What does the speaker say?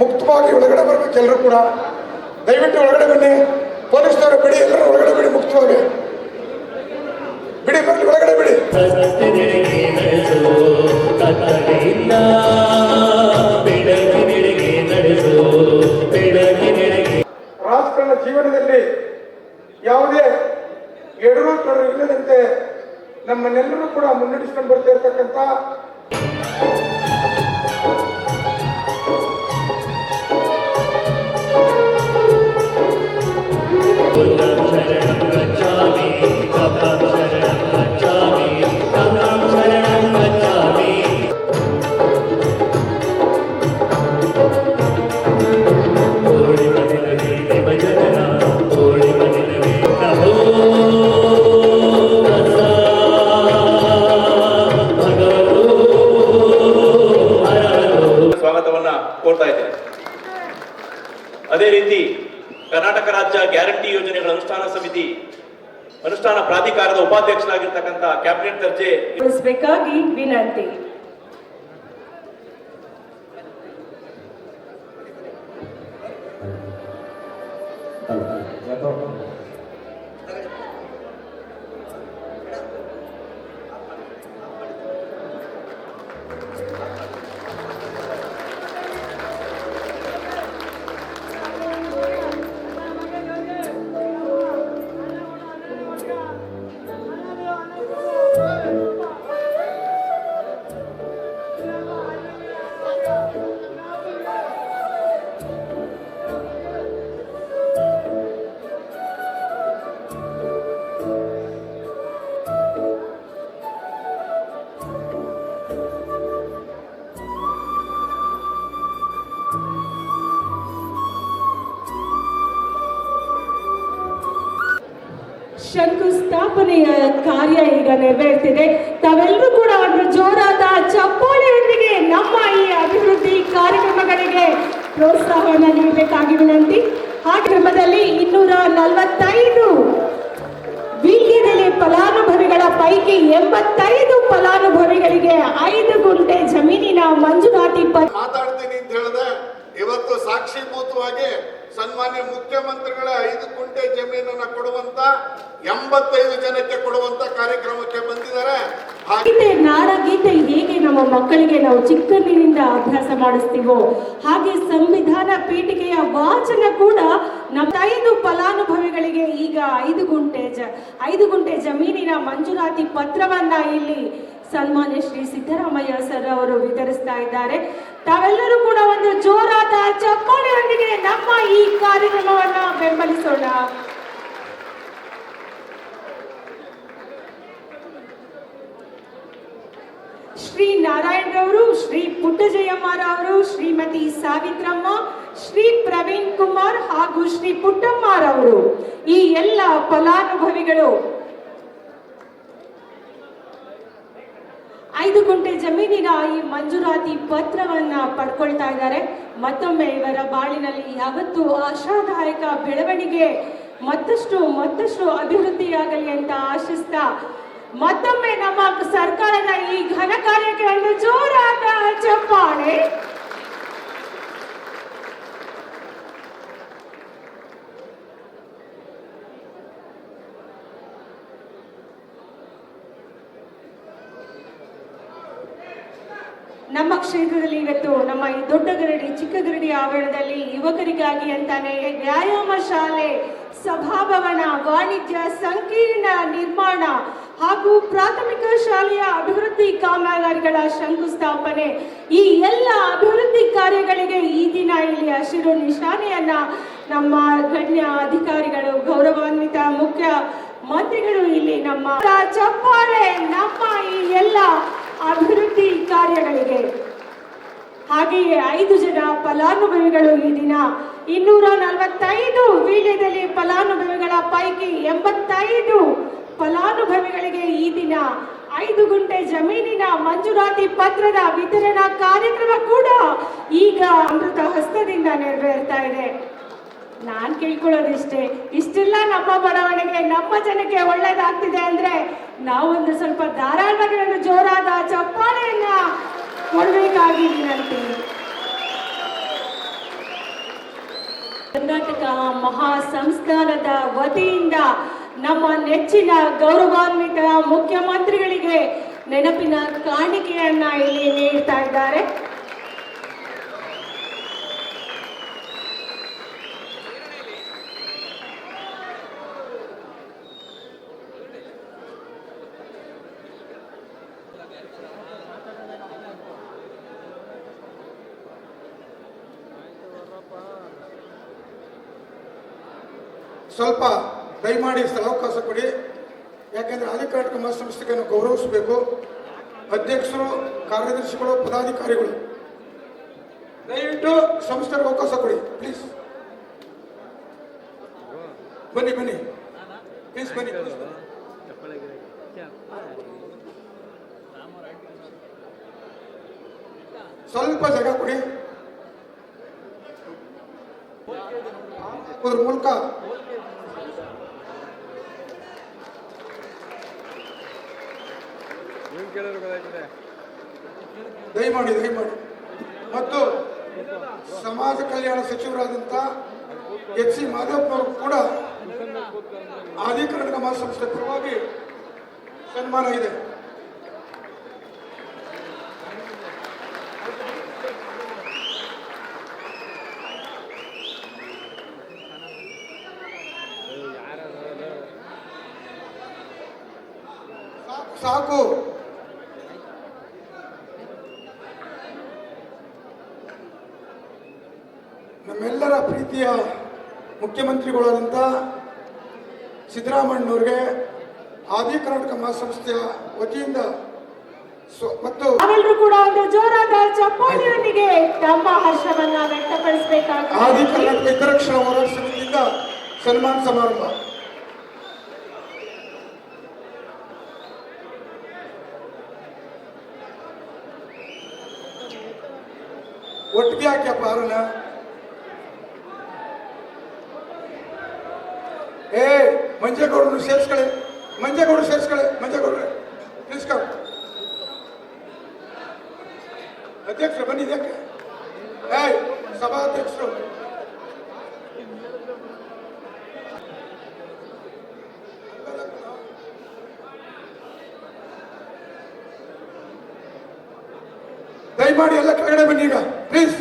ಮುಕ್ತವಾಗಿ ಒಳಗಡೆ ಬರಬೇಕು ಎಲ್ಲರೂ ಕೂಡ. ದಯವಿಟ್ಟು ಒಳಗಡೆ ಬನ್ನಿ. ಪೊಲೀಸ್ನವರು ಬಿಡಿ, ಎಲ್ಲರೂ ಒಳಗಡೆ ಬಿಡಿ ಮುಕ್ತವಾಗಿ. ಬಿಡಿ, ಬರಲಿ, ಒಳಗಡೆ ಬಿಡಿ. ರಾಜಕಾರಣ ಜೀವನದಲ್ಲಿ ಯಾವುದೇ ಎಡರು ತೊಡರು ಇಲ್ಲದಂತೆ ನಮ್ಮನ್ನೆಲ್ಲರೂ ಕೂಡ ಮುನ್ನಡೆಸ್ಕೊಂಡು ಬರ್ತಾ ಇರ್ತಕ್ಕಂಥ ಅದೇ ರೀತಿ ಕರ್ನಾಟಕ ರಾಜ್ಯ ಗ್ಯಾರಂಟಿ ಯೋಜನೆಗಳ ಅನುಷ್ಠಾನ ಸಮಿತಿ ಅನುಷ್ಠಾನ ಪ್ರಾಧಿಕಾರದ ಉಪಾಧ್ಯಕ್ಷರಾಗಿರ್ತಕ್ಕಂಥ ಕ್ಯಾಬಿನೆಟ್ ದರ್ಜೆ ಬೇಕಾಗಿ ವಿನಂತಿ ಶಂಕುಸ್ಥಾಪನೆಯ ಕಾರ್ಯ ಈಗ ನೆರವೇರ್ತಿದೆ. ತಾವೆಲ್ಲರೂ ಕೂಡ ಒಂದು ಜೋರಾದ ಚಪ್ಪಾಳೆಯೊಂದಿಗೆ ನಮ್ಮ ಈ ಅಭಿವೃದ್ಧಿ ಕಾರ್ಯಕ್ರಮಗಳಿಗೆ ಪ್ರೋತ್ಸಾಹವನ್ನು ನೀಡಬೇಕಾಗಿ ವಿನಂತಿ. ಆ ಕ್ರಮದಲ್ಲಿ ಇನ್ನೂರ ನಲವತ್ತೈದು ಫಲಾನುಭವಿಗಳ ಪೈಕಿ ಎಂಬತ್ತೈದು ಫಲಾನುಭವಿಗಳಿಗೆ ಐದು ಗುಂಟೆ ಜಮೀನಿನ ಮಂಜುನಾಟಿ ಮಾತಾಡ್ತೀನಿ ಅಂತ ಹೇಳಿದೆ, ಇವತ್ತು ಸಾಕ್ಷೀಭೂತವಾಗಿ ಸನ್ಮಾನ್ಯ ಮುಖ್ಯಮಂತ್ರಿಗಳ ಐದು ಕುಂಟೆ ಜಮೀನನ್ನ ಕೊಡುವಂತ ಎಂಬತ್ತೈದು ಜನಕ್ಕೆ ಕೊಡುವಂತ ಕಾರ್ಯಕ್ರಮಕ್ಕೆ ಬಂದಿದ್ದಾರೆ. ನಾಡಗೀತೆ ಹೇಗೆ ನಮ್ಮ ಮಕ್ಕಳಿಗೆ ನಾವು ಚಿಕ್ಕಂದಿನಿಂದ ಅಭ್ಯಾಸ ಮಾಡಿಸ್ತೀವೋ, ಹಾಗೆ ಸಂವಿಧಾನ ಪೀಠಿಕೆಯ ವಾಚನ ಕೂಡ ನಮ್ಮ ಐದು ಫಲಾನುಭವಿಗಳಿಗೆ ಈಗ ಐದು ಗುಂಟೆ ಜ, ಐದು ಗುಂಟೆ ಜಮೀನಿನ ಮಂಜೂರಾತಿ ಪತ್ರವನ್ನ ಇಲ್ಲಿ ಸನ್ಮಾನ್ಯ ಶ್ರೀ ಸಿದ್ದರಾಮಯ್ಯ ಸರ್ ಅವರು ವಿತರಿಸ್ತಾ ಇದ್ದಾರೆ. ತಾವೆಲ್ಲರೂ ಕೂಡ ಒಂದು ಜೋರಾದ ಚಪ್ಪಾಳೆ ಬೆಂಬಲಿಸೋಣ ಶ್ರೀ ನಾರಾಯಣರವರು ಶ್ರೀ ಪುಟ್ಟಜಯಮ್ಮರವರು ಶ್ರೀಮತಿ ಸಾವಿತ್ರಮ್ಮ, ಶ್ರೀ ಪ್ರವೀಣ್ ಕುಮಾರ್ ಹಾಗೂ ಶ್ರೀ ಪುಟ್ಟಮ್ಮರವರು ಈ ಎಲ್ಲ ಫಲಾನುಭವಿಗಳು ಐದು ಗುಂಟೆ ಜಮೀನಿನ ಈ ಮಂಜೂರಾತಿ ಪತ್ರವನ್ನ ಪಡ್ಕೊಳ್ತಾ ಇದ್ದಾರೆ. ಮತ್ತೊಮ್ಮೆ ಇವರ ಬಾಳಿನಲ್ಲಿ ಯಾವತ್ತೂ ಆಶಾದಾಯಕ ಬೆಳವಣಿಗೆ, ಮತ್ತಷ್ಟು ಮತ್ತಷ್ಟು ಅಭಿವೃದ್ಧಿಯಾಗಲಿ ಅಂತ ಆಶಿಸ್ತಾ. ಮತ್ತೊಮ್ಮೆ ನಮ್ಮ ಸರ್ಕಾರದ ಈ ಘನ ಕಾರ್ಯಕ್ಕೆ ಜೋರಾದ ಚಪ್ಪಾಳೆ ನಮ್ಮ ಕ್ಷೇತ್ರದಲ್ಲಿ ಇವತ್ತು ನಮ್ಮ ಈ ದೊಡ್ಡ ಗರಡಿ, ಚಿಕ್ಕ ಗರಡಿ ಆವರಣದಲ್ಲಿ ಯುವಕರಿಗಾಗಿ ಅಂತಾನೆ ವ್ಯಾಯಾಮ ಶಾಲೆ, ಸಭಾಭವನ, ವಾಣಿಜ್ಯ, ಸಂಕೀರ್ಣ ನಿರ್ಮಾಣ ಹಾಗೂ ಪ್ರಾಥಮಿಕ ಶಾಲೆಯ ಅಭಿವೃದ್ಧಿ ಕಾಮಗಾರಿಗಳ ಶಂಕುಸ್ಥಾಪನೆ. ಈ ಎಲ್ಲ ಅಭಿವೃದ್ಧಿ ಕಾರ್ಯಗಳಿಗೆ ಈ ದಿನ ಇಲ್ಲಿ ಹಸಿರು ನಿಶಾನೆಯನ್ನ ನಮ್ಮ ಗಣ್ಯ ಅಧಿಕಾರಿಗಳು, ಗೌರವಾನ್ವಿತ ಮುಖ್ಯ ಮಂತ್ರಿಗಳು ಇಲ್ಲಿ ನಮ್ಮ ಚಪ್ಪಾಳೆ, ನಮ್ಮ ಈ ಎಲ್ಲ ಅಭಿವೃದ್ಧಿ ಕಾರ್ಯಗಳಿಗೆ. ಹಾಗೆಯೇ ಐದು ಜನ ಫಲಾನುಭವಿಗಳು ಈ ದಿನ ಇನ್ನೂರ ನಲವತ್ತೈದು ವೀಳ್ಯದಲ್ಲಿ ಫಲಾನುಭವಿಗಳ ಪೈಕಿ ಎಂಬತ್ತೈದು ಫಲಾನುಭವಿಗಳಿಗೆ ಈ ದಿನ ಐದು ಗುಂಟೆ ಜಮೀನಿನ ಮಂಜೂರಾತಿ ಪತ್ರದ ವಿತರಣಾ ಕಾರ್ಯಕ್ರಮ ಕೂಡ ಈಗ ಅಮೃತ ಹಸ್ತದಿಂದ ನೆರವೇರ್ತಾ ಇದೆ. ನಾನ್ ಕೇಳ್ಕೊಳ್ಳೋದಿಷ್ಟೇ, ಇಷ್ಟೆಲ್ಲ ನಮ್ಮ ಬಡವಣಿಗೆ ನಮ್ಮ ಜನಕ್ಕೆ ಒಳ್ಳೇದಾಗ್ತಿದೆ ಅಂದ್ರೆ ನಾವೊಂದು ಸ್ವಲ್ಪ ಒಂದು ಜೋರಾದ ಚಪ್ಪಾಳೆಯನ್ನ ಕೊಡ್ಬೇಕಾಗಿದ್ದೀನಂತೆ ಕರ್ನಾಟಕ ಮಹಾ ಸಂಸ್ಥಾನದ ವತಿಯಿಂದ ನಮ್ಮ ನೆಚ್ಚಿನ ಗೌರವಾನ್ವಿತ ಮುಖ್ಯಮಂತ್ರಿಗಳಿಗೆ ನೆನಪಿನ ಕಾಣಿಕೆಯನ್ನ ಇಲ್ಲಿ ನೀಡ್ತಾ ಇದ್ದಾರೆ. ಸ್ವಲ್ಪ ದಯಮಾಡಿ ಸ್ಥಳಾವಕಾಶ ಕೊಡಿ. ಯಾಕೆಂದರೆ ಅಧಿಕಾರಿ ಮಹಾಸಂಸ್ಥೆಗೆ ನಾವು ಗೌರವಿಸಬೇಕು. ಅಧ್ಯಕ್ಷರು, ಕಾರ್ಯದರ್ಶಿಗಳು, ಪದಾಧಿಕಾರಿಗಳು, ದಯವಿಟ್ಟು ಸಂಸ್ಥೆಗೆ ಅವಕಾಶ ಕೊಡಿ ಪ್ಲೀಸ್ ಬನ್ನಿ ಬನ್ನಿ. ಪ್ಲೀಸ್ ಬನ್ನಿ. ಸ್ವಲ್ಪ ಜಾಗ ಕೊಡಿ. ಮೂಲಕ ದಯಮಾಡಿ ದಯಮಾಡಿ. ಮತ್ತು ಸಮಾಜ ಕಲ್ಯಾಣ ಸಚಿವರಾದಂಥ ಎಚ್ ಸಿ ಮಾಧವಪ್ಪನವರು ಕೂಡ ಆದಿಕರ್ನಾಟಕ ಮಹಾಸಂಸ್ಥೆ ಪರವಾಗಿ ಸನ್ಮಾನ ಇದೆ. ಸಾಕು ಸಾಕು ನಮ್ಮೆಲ್ಲರ ಪ್ರೀತಿಯ ಮುಖ್ಯಮಂತ್ರಿಗಳಾದಂಥ ಸಿದ್ದರಾಮಣ್ಣವ್ರಿಗೆ ಆದಿ ಕರ್ನಾಟಕ ಮಹಾಸಂಸ್ಥೆಯ ವತಿಯಿಂದ ಮತ್ತು ಅವೆಲ್ಲರೂ ಕೂಡ ಒಂದು ಜೋರಾದ ಚಪ್ಪಾಳಿಯೊಂದಿಗೆ ತಮ್ಮ ಹರ್ಷವನ್ನ ವ್ಯಕ್ತಪಡಿಸಬೇಕಾಗಿದೆ. ಆದಿ ಕರ್ನಾಟಕ ಹಿತರಕ್ಷಣಾ ಹೋರಾಟ ಸಮಿತಿಯಿಂದ ಸನ್ಮಾನ ಸಮಾರಂಭ. ಒಟ್ಟಿಗೆ ಹಾಕ್ಯಪ್ಪ ಆರನ ಏ, ಮಂಜೇಗೌಡರು ಸೇರಿಸ್ಕೊಳ್ಳಿ ಮಂಜೇಗೌಡರು ಸೇರಿಸ್ಕೊಳ್ಳಿ ಮಂಜೇಗೌಡ್ರೆ. ಕಮ್ ಅಧ್ಯಕ್ಷರು, ಬನ್ನಿ ಇದಕ್ಕೆ. ಏಯ್, ಸಭಾಧ್ಯಕ್ಷರು. ದಯಮಾಡಿ ಎಲ್ಲ ಕೆಳಗಡೆ ಬನ್ನಿ ಈಗ. ಪ್ಲೀಸ್